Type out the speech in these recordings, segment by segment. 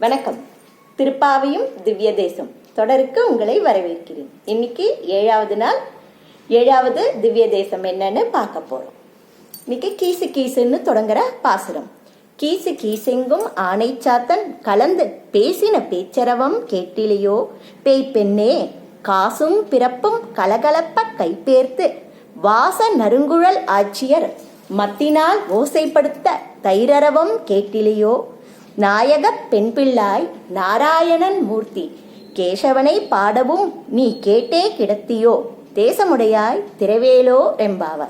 வணக்கம். திருப்பாவையும் திவ்ய தேசம் தொடருக்கு உங்களை வரவேற்கிறேன். இன்னைக்கு ஏழாவது நாள். ஏழாவது திவ்ய தேசம் என்னன்னு பார்க்க போறோம். இன்னைக்கு கீசு கீசுன்னு தொடங்குற பாசுரம். கீசு கீசெங்கும் ஆனை சாத்தன் கலந்து பேசின பேச்சரவம் கேட்டிலையோ பேய் பெண்ணே காசும் பிறப்பும் கலகலப்ப கைப்பேர்த்து வாச நறுங்குழல் ஆட்சியர் மத்தினால் ஓசைப்படுத்த தைரரவம் கேட்டிலையோ நாயக பெண் பிள்ளாய் நாராயணன் மூர்த்தி. கேசவனை பாடவும் நீ கேட்டே கிடத்தியோ? தேசமுடையாய் திரவேலோ என்பாவர்.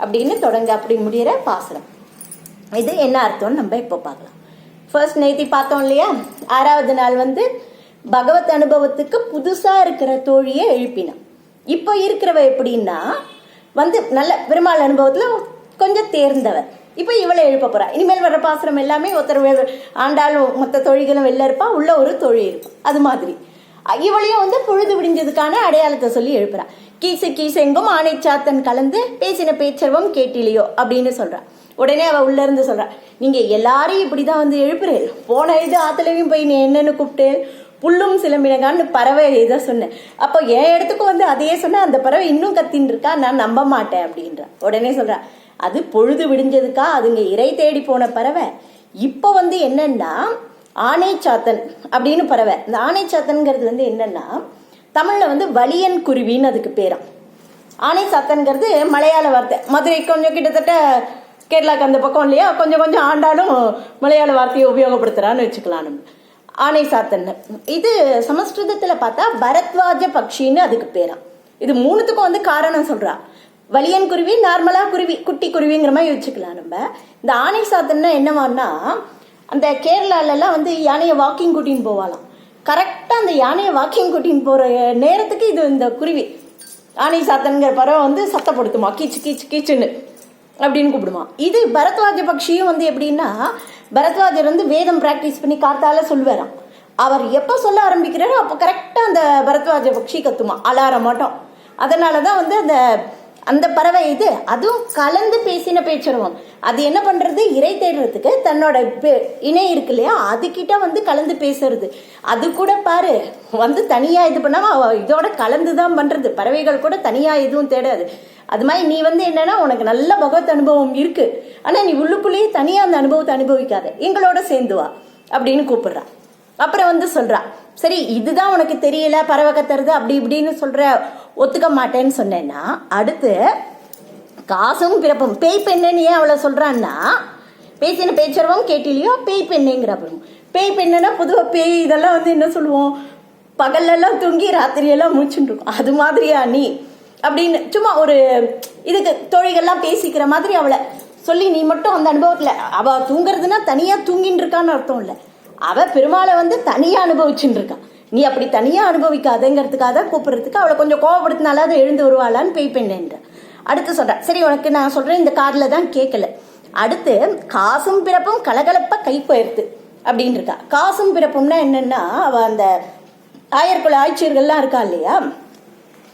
அப்படின்னு தொடங்க அப்படி முடிகிற பாசனம். இது என்ன அர்த்தம்னு நம்ம இப்போ பார்க்கலாம். ஃபர்ஸ்ட் நேத்தி பார்த்தோம் இல்லையா? ஆறாவது நாள் வந்து பகவத் அனுபவத்துக்கு புதுசாக இருக்கிற தோழியை எழுப்பினான். இப்போ இருக்கிறவ எப்படின்னா வந்து நல்ல பெருமாள் அனுபவத்தில் கொஞ்சம் தேர்ந்தவர். இப்போ இவளை எழுப்ப போகிறா இனிமேல் வர பாசனம் எல்லாமே ஒருத்தர் வெ- ஆண்டாள் மொத்த தொழில்களும் வெளில இருப்பா. உள்ள ஒரு தொழில் இருக்கும். அது மாதிரி. இவளையும் வந்து பொழுது விடிஞ்சதுக்கான அடையாளத்தை சொல்லி எழுப்புறா. கீசு கீசெங்கும் ஆணை சாத்தன் கலந்து பேசின பேச்சர்வம் கேட்டிலையோ அப்படின்னு சொல்றா. உடனே அவள் உள்ளேருந்து சொல்றா நீங்க எல்லாரையும் இப்படிதான் வந்து எழுப்புறேன் போன இது ஆத்துலயும் போய் நீ என்னன்னு கூப்பிட்டு புல்லும் சிலம்பினகான்னு பறவை இதை சொன்னேன் அப்போ என் இடத்துக்கு வந்து அதையே சொன்னேன் அந்த பறவை இன்னும் கத்தின்னு இருக்கா? நான் நம்ப மாட்டேன் அப்படின்றா. உடனே சொல்றா அது பொழுது விடிஞ்சதுக்கா? அதுங்க இறை தேடி போன பறவை. இப்போ வந்து என்னன்னா ஆனைச்சாத்தன் அப்படின்னு பறவை. இந்த ஆனைச்சாத்தன்கிறது வந்து என்னன்னா தமிழில் வந்து வலியன் குருவின்னு அதுக்கு பேராம். ஆனை சாத்தன்கிறது மலையாள வார்த்தை. மதுரை கொஞ்சம் கிட்டத்தட்ட கேரளாக்கு அந்த பக்கம் இல்லையா? கொஞ்சம் கொஞ்சம் ஆண்டாலும் மலையாள வார்த்தையை உபயோகப்படுத்துறான்னு வச்சுக்கலாம் நம்ம. சாத்தன். இது சமஸ்கிருதத்தில் பார்த்தா பரத்வாஜ பக்ஷின்னு அதுக்கு பேராம். இது மூணுத்துக்கும் வந்து காரணம் சொல்கிறா வலியன் குருவி நார்மலா குருவி குட்டி குருவிங்கிற மாதிரி வச்சுக்கலாம் நம்ம. இந்த ஆணை சாத்தன்னா என்னவான்னா அந்த கேரளாலலாம் வந்து யானையை வாக்கிங் கூட்டின்னு போவாலாம் கரெக்டாக அந்த யானையை வாக்கிங் கூட்டின்னு போகிற நேரத்துக்கு இது இந்த குருவி. ஆணை சாத்தனுங்கிற பறவை வந்து சத்தப்படுத்துமா கீச்சு கீச்சு கீச்சுன்னு அப்படின்னு கூப்பிடுமா. இது பரத்வாஜ பக்ஷியும் வந்து எப்படின்னா பரத்வாஜர் வந்து வேதம் ப்ராக்டிஸ் பண்ணி காத்தால சொல்லுவாராம். அவர் எப்போ சொல்ல ஆரம்பிக்கிறாரோ அப்போ கரெக்டாக அந்த பரத்வாஜ பக்ஷி கத்துமா. அலாரம் மாட்டோம். அதனால தான் வந்து அந்த அந்த பறவை இது அதுவும் கலந்து பேசின பேச்சுருவம் அது என்ன பண்ணுறது இறை தேடுறதுக்கு தன்னோட இணை இருக்கு இல்லையா? அதுக்கிட்ட வந்து கலந்து பேசுறது. அது கூட பாரு வந்து தனியாக இது பண்ணாமல் அவ இதோட கலந்து தான் பண்ணுறது பறவைகள் கூட தனியாக எதுவும் தேடாது. அது மாதிரி நீ வந்து என்னன்னா உனக்கு நல்ல பகவத் அனுபவம் இருக்கு. ஆனால் நீ உள்ளுக்குள்ளேயே தனியாக அந்த அனுபவத்தை அனுபவிக்காத. எங்களோட சேர்ந்து வா அப்படின்னு கூப்பிடுறா. அப்புறம் வந்து சொல்றா சரி இதுதான் உனக்கு தெரியல பறவை கத்துறது அப்படி இப்படின்னு சொல்ற ஒத்துக்க மாட்டேன்னு சொன்னேன்னா அடுத்து காசும் பிறப்பும் பேய் பெண்ணுன்னு ஏன் அவளை சொல்றான்னா பேசின பேச்சரவும் கேட்டிலையோ பேய் பெண்ணுங்கிற அப்புறம். பேய் பெண்ணுன்னா பொதுவாக பேய் இதெல்லாம் வந்து என்ன சொல்லுவோம் பகல்லெல்லாம் தூங்கி ராத்திரியெல்லாம் முழிச்சுட்டு அது மாதிரியா நீ? அப்படின்னு சும்மா ஒரு இதுக்கு தோழிகள்லாம் பேசிக்கிற மாதிரி அவளை சொல்லி நீ மட்டும் அந்த அனுபவத்தில் அவ தூங்குறதுன்னா தனியாக தூங்கின்னு இருக்கான்னு அர்த்தம் இல்லை. அவ பெருமாளை வந்து தனியாக அனுபவிச்சுட்டு இருக்கா நீ அப்படி தனியாக அனுபவிக்காதங்கிறதுக்காக தான் கூப்பிடுறதுக்கு அவளை கொஞ்சம் கோவப்படுத்தினால அதை எழுந்து வருவாளான்னு பேய் பெண்ணேன்ற. அடுத்து சொல்றா சரி உனக்கு நான் சொல்றேன் இந்த கார்ல தான் கேட்கல. அடுத்து காசும் பிறப்பும் கலகலப்பாக கை போயிருது அப்படின்னு இருக்கா காசும் பிறப்பும்னா என்னன்னா அவ அந்த ஆயர்குல ஆட்சியர்கள்லாம் இருக்கா இல்லையா?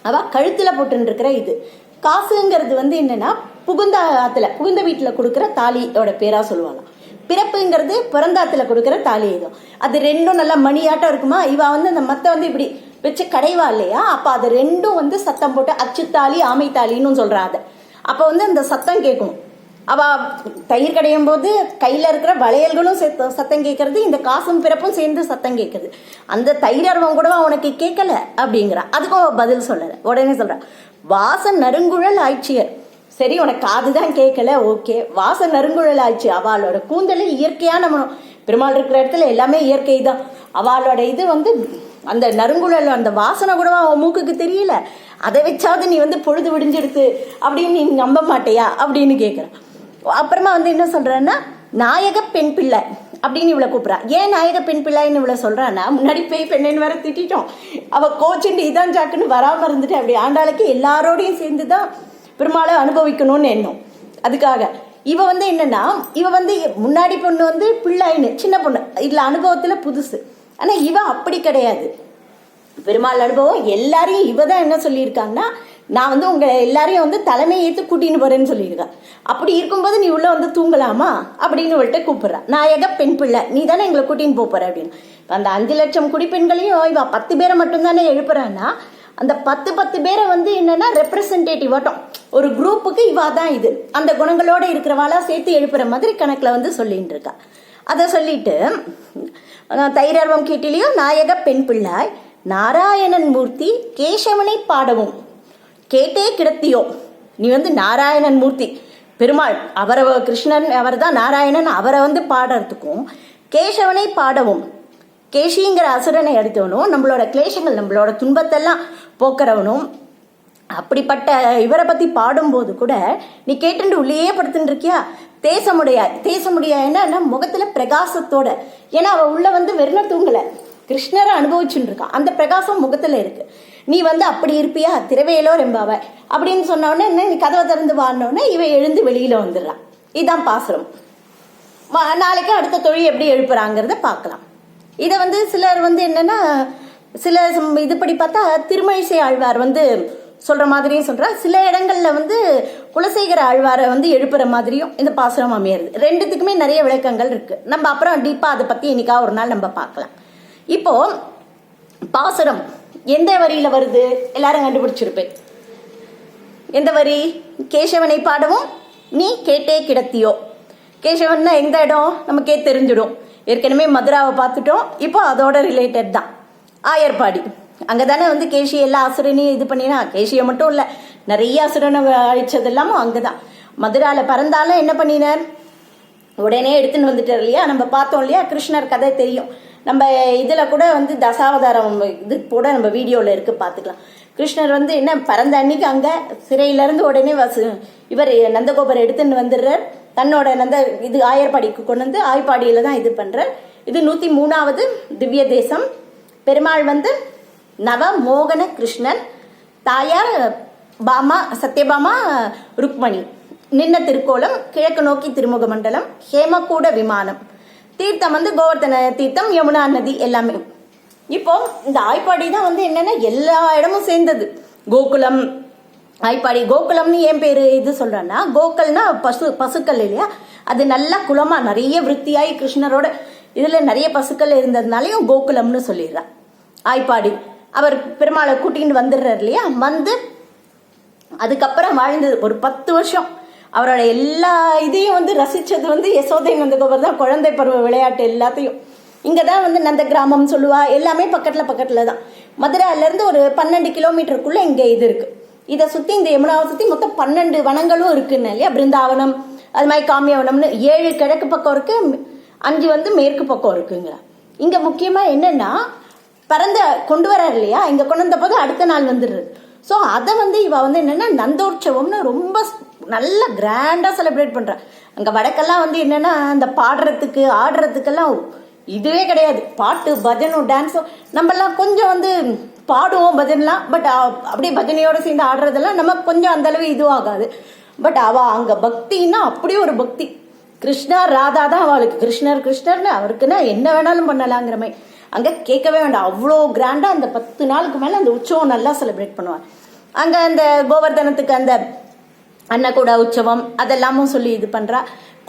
அவ கழுத்துல போட்டுன்னு இருக்கிற இது. காசுங்கிறது வந்து என்னன்னா புகுந்த ஆத்துல புகுந்த வீட்டுல கொடுக்குற தாலியோட பேரா சொல்லுவாங்களாம் பிறப்புங்கிறது பிறந்தாத்துல கொடுக்குற தாலி இதுவும் அது ரெண்டும் நல்லா மணியாட்டம் இருக்குமா? இவ வந்து அந்த மத்த வந்து இப்படி வச்சு கடைவா இல்லையா? அப்ப அது ரெண்டும் வந்து சத்தம் போட்டு அச்சுத்தாலி ஆமை தாலின்னு சொல்றா அதை அப்ப வந்து அந்த சத்தம் கேட்கும். அவ தயிர் கடையும் போது கையில இருக்கிற வளையல்களும் சேர்த்து சத்தம் கேட்கறது இந்த காசும் பிறப்பும் சேர்ந்து சத்தம் கேட்குது. அந்த தயிர் அருவம் கூட உனக்கு கேட்கல அப்படிங்கிறா. அதுக்கும் பதில் சொல்லல. உடனே சொல்றா வாச நறுங்குழல் ஆட்சியர் சரி உனக்கு காது தான் கேட்கல ஓகே. வாச நறுங்குழல் ஆச்சு அவளோட கூந்தலில் இயற்கையான மனம் பெருமாள் இருக்கிற இடத்துல எல்லாமே இயற்கை தான் அவளோட இது வந்து அந்த நறுங்குழல் அந்த வாசனை கூட அவன் மூக்குக்கு தெரியல. அதை வச்சாவது நீ வந்து பொழுது விடிஞ்செடுத்து அப்படின்னு நீ நம்ப மாட்டேயா அப்படின்னு கேட்குறான் அப்புறமா வந்து என்ன சொல்கிறேன்னா நாயக பெண் பிள்ளை அப்படின்னு இவளை கூப்பிட்றா. ஏன் நாயக பெண் பிள்ளைன்னு இவளை சொல்கிறான்னா முன்னாடி பேய் பெண்ணுன்னு வேற திட்டிட்டோம். அவள் கோச்சுண்டு இதான் ஜாக்குன்னு வராமல் இருந்துட்டு அப்படி ஆண்டாளுக்கு எல்லாரோடையும் சேர்ந்து தான் பெருமாளை அனுபவிக்கணும்னு எண்ணம். அதுக்காக. இவ வந்து என்னன்னா இவ வந்து முன்னாடி பொண்ணு வந்து பிள்ளைன்னு சின்ன பொண்ணு. இதுல அனுபவத்துல புதுசு. ஆனா இவ அப்படி கிடையாது. பெருமாள் அனுபவம் எல்லாரையும் இவ தான் என்ன சொல்லியிருக்காங்கன்னா நான் வந்து உங்களை எல்லாரையும் வந்து தலைமை ஏற்று கூட்டின்னு போறேன்னு சொல்லியிருக்கேன் அப்படி இருக்கும்போது நீ உள்ள வந்து தூங்கலாமா? அப்படின்னு இவள்கிட்ட கூப்பிடுறா. எக பெண் பிள்ளை நீ தானே எங்களை கூட்டின்னு போப் போற அப்படின்னு. அந்த அஞ்சு லட்சம் குடிப்பெண்களையும் இவ பத்து பேரை மட்டும்தானே எழுப்புறான்னா அந்த பத்து பத்து பேரை வந்து என்னன்னா ரெப்ரசன்டேட்டிவ் ஆட்டம். ஒரு குரூப்புக்கு இவா தான் இது. அந்த குணங்களோட இருக்கிறவாளா சேர்த்து எழுப்புற மாதிரி கணக்கில் வந்து சொல்லிட்டு இருக்கா அதை சொல்லிட்டு தைரர்வம் கீட்டிலையும் நாயக பெண் பிள்ளாய் நாராயணன் மூர்த்தி கேசவனை பாடவும். கேட்டே கிடத்தியோ? நீ வந்து நாராயணன் மூர்த்தி. பெருமாள் அவரை கிருஷ்ணன் அவர் தான் நாராயணன் அவரை வந்து பாடுறதுக்கும் கேசவனை பாடவும். கேஷிங்கிற அசுரனை அடித்தவனும் நம்மளோட கிளேஷங்கள் நம்மளோட துன்பத்தெல்லாம் போக்குறவனும் அப்படிப்பட்ட இவரை பத்தி பாடும்போது கூட நீ கேட்டுட்டு உள்ளேயே படுத்துட்டு இருக்கியா தேசமுடைய தேசமுடைய என்னன்னா முகத்துல பிரகாசத்தோட. ஏன்னா அவ உள்ள வந்து வெறும் தூங்கல. கிருஷ்ணரை அனுபவிச்சுட்டு இருக்கான் அந்த பிரகாசம் முகத்துல இருக்கு. நீ வந்து அப்படி இருப்பியா? திரவையிலோ ரெம்பாவ அப்படின்னு சொன்ன உடனே என்ன நீ கதவை திறந்து வாடினோடனே இவ எழுந்து வெளியில வந்துடுறான் இதுதான் பாசுரம். வா- நாளைக்கு அடுத்த தொழில் எப்படி எழுப்புறாங்கிறத பார்க்கலாம். இதை வந்து சிலர் வந்து என்னன்னா சில இதுபடி பார்த்தா திருமழிசை ஆழ்வார் வந்து சொல்ற மாதிரியும் சொல்றா சில இடங்கள்ல வந்து குலசேகர ஆழ்வாரை வந்து எழுப்புற மாதிரியும் இந்த பாசுரம் அமையிறது. ரெண்டுத்துக்குமே நிறைய விளக்கங்கள் இருக்கு. நம்ம அப்புறம் டீப்பா அதை பத்தி இன்னைக்கா ஒரு நாள் நம்ம பார்க்கலாம். இப்போ பாசுரம் எந்த வரியில வருது? எல்லாரும் கண்டுபிடிச்சிருப்பேன். எந்த வரி? கேசவனை பாடவும் நீ கேட்டே கிடத்தியோ. கேசவன்னா எந்த இடம்? நமக்கே தெரிஞ்சிடும். ஏற்கனவே மதுராவை பார்த்துட்டோம். இப்போ அதோட ரிலேட்டட் தான். ஆயர்பாடி அங்கே தானே வந்து கேஷி எல்லா அசுரனையும் இது பண்ணினா? கேஷியை மட்டும் இல்லை நிறைய அசுரனை அழிச்சது எல்லாமும் அங்கே தான் மதுராவில் பறந்தாலும் என்ன பண்ணினார்? உடனே எடுத்துன்னு வந்துட்டார் இல்லையா? நம்ம பார்த்தோம் இல்லையா? கிருஷ்ணர் கதை தெரியும். நம்ம இதில் கூட வந்து தசாவதாரம் இது கூட நம்ம வீடியோவில் இருக்கு பார்த்துக்கலாம். கிருஷ்ணர் வந்து என்ன பறந்த அன்னைக்கு அங்கே சிறையிலேருந்து உடனே வசு இவர் நந்தகோபர் எடுத்துன்னு வந்துடுறார். தன்னோட அந்த இது ஆயர்பாடிக்கு கொண்டு வந்து ஆய்ப்பாடியில் தான் இது பண்ணுறார் இது நூற்றி மூணாவது திவ்ய தேசம். பெருமாள் வந்து நவ மோகன கிருஷ்ணன் தாயார் பாமா சத்யபாமா ருக்மணி. நின்ன திருக்கோலம் கிழக்கு நோக்கி திருமுக மண்டலம் ஹேமக்கூட விமானம். தீர்த்தம் வந்து கோவர்த்தன தீர்த்தம் யமுனா நதி எல்லாமே. இப்போ இந்த ஆய்ப்பாடி தான் வந்து என்னன்னா எல்லா இடமும் சேர்ந்தது. கோகுலம் ஆய்ப்பாடி கோகுலம்னு ஏன் பேர் இது சொல்கிறேன்னா கோக்கல்னா பசு பசுக்கள் இல்லையா? அது நல்லா குளமாக நிறைய விருத்தியாகி கிருஷ்ணரோட இதில் நிறைய பசுக்கள் இருந்ததுனாலையும் கோகுலம்னு சொல்லிடுறான். ஆய்ப்பாடி அவர் பெருமாளை கூட்டிகிட்டு வந்துடுறார் இல்லையா? வந்து அதுக்கப்புறம் வாழ்ந்தது ஒரு பத்து வருஷம். அவரோட எல்லா இதையும் வந்து ரசித்தது வந்து யசோதை நந்தகோபர் தான். குழந்தை பருவ விளையாட்டு எல்லாத்தையும். இங்கே தான் வந்து நந்த கிராமம் சொல்லுவா. எல்லாமே பக்கத்தில் பக்கத்தில் தான் மதுரையிலேருந்து ஒரு பன்னெண்டு கிலோமீட்டருக்குள்ளே இங்கே இது இருக்குது இதை சுற்றி இந்த யமுனாவை சுற்றி மொத்தம் பன்னெண்டு வனங்களும் இருக்குன்னு இல்லையா? பிருந்தாவனம் அது மாதிரி காமியவனம்னு ஏழு கிழக்கு பக்கம் இருக்குது அஞ்சு வந்து மேற்கு பக்கம் இருக்குங்க. இங்கே முக்கியமாக என்னென்னா பிறந்த கொண்டு வரார் இல்லையா? இங்கே கொண்டு வந்த போது அடுத்த நாள் வந்துடுறது ஸோ அதை வந்து இவ வந்து என்னென்னா நந்தோற்சவம்னு ரொம்ப நல்லா நல்ல கிராண்டா செலிப்ரேட் பண்றா. அங்கே வடக்கெல்லாம் வந்து என்னென்னா அந்த பாடுறதுக்கு ஆடுறதுக்கெல்லாம் இதுவே கிடையாது. பாட்டு பஜனும் டான்ஸும் நம்மலாம் கொஞ்சம் வந்து பாடுவோம் பஜனைலாம் பட் அப்படியே பஜனையோட சேர்ந்து ஆடுறதெல்லாம் நமக்கு கொஞ்சம் அந்தளவு இதுவாகாது. இதுவும் ஆகாது பட் அவ அங்க பக்தின்னா அப்படியே ஒரு பக்தி. கிருஷ்ணா ராதா தான் அவளுக்கு. கிருஷ்ணர் கிருஷ்ணர்னு அவருக்குன்னா என்ன வேணாலும் பண்ணலாங்கிற மாதிரி. அங்க கேட்கவே வேண்டாம். அவ்வளோ கிராண்டா அந்த பத்து நாளுக்கு மேல அந்த உற்சவம் நல்லா செலிப்ரேட் பண்ணுவார் அங்க அந்த கோவர்தனத்துக்கு அந்த அன்னக்கூட உற்சவம் அதெல்லாமும் சொல்லி இது பண்றா.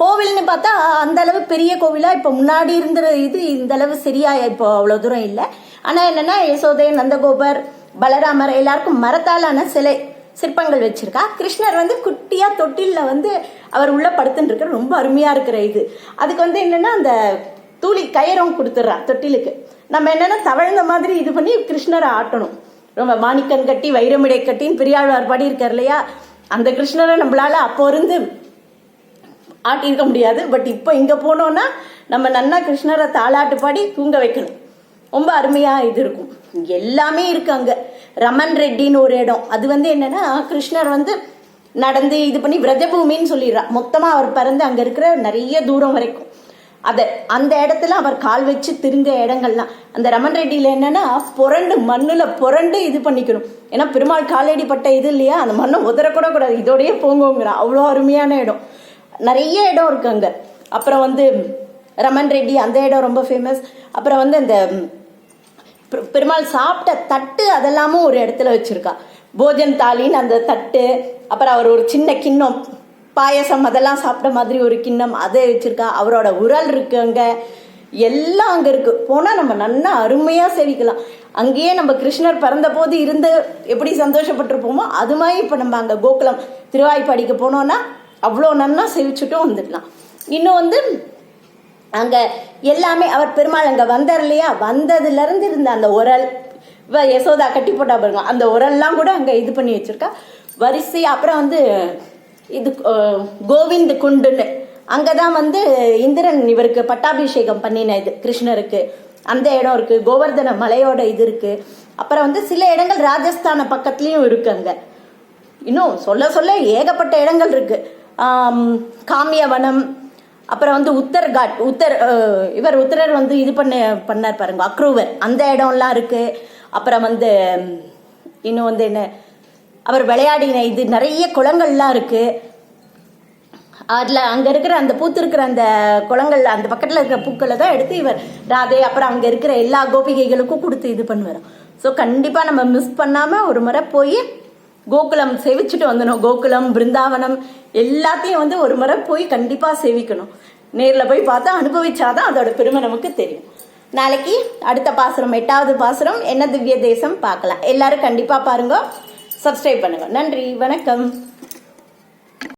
கோவில்னு பார்த்தா அந்த அளவு பெரிய கோவிலா இப்ப முன்னாடி இருந்த இது இந்த அளவு சரியா இப்போ அவ்வளவு தூரம் இல்லை. ஆனால் என்னன்னா யசோதை நந்தகோபர் பலராமர் எல்லாருக்கும் மரத்தாலான சிலை சிற்பங்கள் வச்சிருக்கா. கிருஷ்ணர் வந்து குட்டியா தொட்டிலில் வந்து அவர் உள்ள படுத்துன்னு இருக்கிற ரொம்ப அருமையா இருக்கிற இது. அதுக்கு வந்து என்னன்னா அந்த தூளி கயிறும் கொடுத்துட்றா தொட்டிலுக்கு. நம்ம என்னன்னா தவழ்ந்த மாதிரி இது பண்ணி கிருஷ்ணரை ஆட்டணும். ரொம்ப மாணிக்கம் கட்டி வைரமிடை கட்டின்னு பெரியாழ்வார் பாடி இருக்கார் இல்லையா? அந்த கிருஷ்ணரை நம்மளால அப்போ இருந்து ஆட்டியிருக்க முடியாது. பட் இப்போ இங்கே போனோம்னா நம்ம நன்னா கிருஷ்ணரை தாளாட்டு பாடி தூங்க வைக்கணும். ரொம்ப அருமையாக இது இருக்கும். எல்லாமே இருக்கு அங்கே. ரமன் ரெட்டின்னு ஒரு இடம். அது வந்து என்னன்னா கிருஷ்ணர் வந்து நடந்து இது பண்ணி விரஜபூமின்னு சொல்லிடுறா. மொத்தமாக அவர் பிறந்து அங்கே இருக்கிற நிறைய தூரம் வரைக்கும். அதை அந்த இடத்துல அவர் கால் வச்சு திரிந்த இடங்கள்லாம். அந்த ரமன் ரெட்டியில என்னன்னா புரண்டு மண்ணுல புரண்டு இது பண்ணிக்கணும். ஏன்னா பெருமாள் காலடி பட்ட இது இல்லையா? அந்த மண்ணை உதறக்கூட கூடாது இதோடயே போங்கோங்கிறா. அவ்வளோ அருமையான இடம். நிறைய இடம் இருக்கு அங்க. அப்புறம் வந்து ரமன் ரெட்டி அந்த இடம் ரொம்ப ஃபேமஸ் அப்புறம் வந்து அந்த பெருமாள் சாப்பிட்ட தட்டு அதெல்லாமும் ஒரு இடத்துல வச்சுருக்கா. போஜன் தாலின்னு அந்த தட்டு அப்புறம் அவர் ஒரு சின்ன கிண்ணம் பாயசம் அதெல்லாம் சாப்பிட்ட மாதிரி ஒரு கிண்ணம் அதை வச்சுருக்கா. அவரோட உரல் இருக்கு அங்கே. எல்லாம் அங்கே இருக்குது போனால் நம்ம நல்லா அருமையாக சேவிக்கலாம். அங்கேயே நம்ம கிருஷ்ணர் பிறந்த போது இருந்து எப்படி சந்தோஷப்பட்டிருப்போமோ அது மாதிரி இப்போ நம்ம அங்கே கோகுலம் திருவாய்ப்பாடிக்கு போனோன்னா அவ்வளோ நன்னா சேவிச்சுட்டும் வந்துடலாம். இன்னும் வந்து அங்கே எல்லாமே அவர் பெருமாள் அங்கே வந்தார் இல்லையா? வந்ததுலேருந்து இருந்த அந்த உரல் இவ யசோதா கட்டி போட்டா பாருங்க அந்த உரல்லாம் கூட அங்கே இது பண்ணி வச்சிருக்கா. வரிசை அப்புறம் வந்து இது கோவிந்த் குண்டுன்னு. அங்கதான் வந்து இந்திரன் இவருக்கு பட்டாபிஷேகம் பண்ணின இது கிருஷ்ணருக்கு. அந்த இடம் இருக்கு கோவர்தன மலையோட இது இருக்கு. அப்புறம் வந்து சில இடங்கள் ராஜஸ்தான பக்கத்துலயும் இருக்கு அங்க. இன்னும் சொல்ல சொல்ல ஏகப்பட்ட இடங்கள் இருக்கு. காமியவனம் அப்புறம் வந்து உத்தர் காட் உத்தர் இவர் உத்தரர் வந்து இது பண்ண பண்ணார் பாருங்க அக்ரூவர். அந்த இடம்லாம் இருக்கு. அப்புறம் வந்து இன்னும் வந்து என்ன அவர் விளையாடின இது நிறைய குளங்கள்லாம் இருக்கு. அதில் அங்கே இருக்கிற அந்த பூத்திருக்கிற அந்த குளங்கள் அந்த பக்கத்தில் இருக்கிற பூக்களை தான் எடுத்து இவர் ராதே அப்புறம் அங்கே இருக்கிற எல்லா கோபிகைகளுக்கும் கொடுத்து இது பண்ணுவார். ஸோ கண்டிப்பாக நம்ம மிஸ் பண்ணாமல் ஒரு முறை போய் கோகுலம் சேவிச்சுட்டு வந்துடணும் கோகுலம் பிருந்தாவனம் எல்லாத்தையும் வந்து ஒரு முறை போய் கண்டிப்பாக சேவிக்கணும். நேரில் போய் பார்த்தா அனுபவிச்சாதான் அதோட பெருமை நமக்கு தெரியும். நாளைக்கு அடுத்த பாசுரம் எட்டாவது பாசுரம் என்ன திவ்ய தேசம் பார்க்கலாம். எல்லாரும் கண்டிப்பாக பாருங்க. சப்ஸ்கிரைப் பண்ணுங்க. நன்றி வணக்கம்.